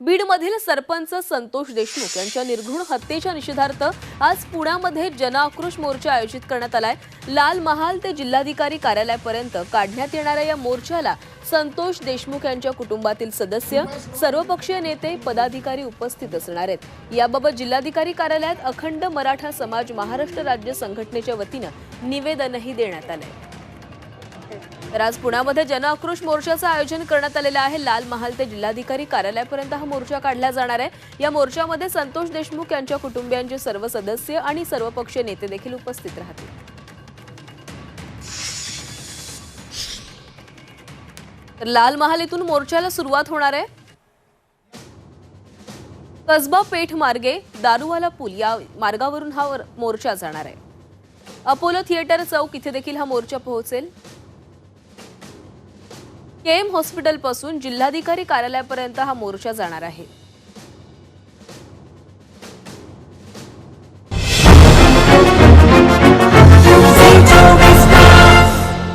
बीडमधील सरपंच संतोष देशमुख यांच्या निर्घृण हत्येच्या निषेधार्थ आज पुण्यामध्ये जनआक्रोश मोर्चा आयोजित करण्यात आलाय. लाल महाल ते जिल्हाधिकारी कार्यालयापर्यंत काढण्यात येणाऱ्या या मोर्चाला संतोष देशमुख यांच्या कुटुंबातील सदस्य सर्वपक्षीय नेते पदाधिकारी उपस्थित असणार आहेत. याबाबत जिल्हाधिकारी कार्यालयात अखंड मराठा समाज महाराष्ट्र राज्य संघटनेच्या वतीनं निवेदनही देण्यात आलंय. तर आज पुण्यामध्ये जनआक्रोश मोर्चाचं आयोजन करण्यात आलेलं आहे. लाल महाल ते जिल्हाधिकारी कार्यालयापर्यंत हा मोर्चा काढला जाणार आहे. या मोर्चामध्ये संतोष देशमुख यांच्या कुटुंबियांचे सर्व सदस्य आणि सर्वपक्षीय नेते देखील उपस्थित राहतील. तर लाल महाल इथून मोर्चाला सुरुवात होणार आहे. कसबा पेठ मार्गे दारूवाला पूल या मार्गावरून हा मोर्चा जाणार आहे. अपोलो थिएटर चौक इथे देखील हा मोर्चा पोहोचेल. केएम हॉस्पिटलपासून जिल्हाधिकारी कार्यालयापर्यंत हा मोर्चा जाणार आहे.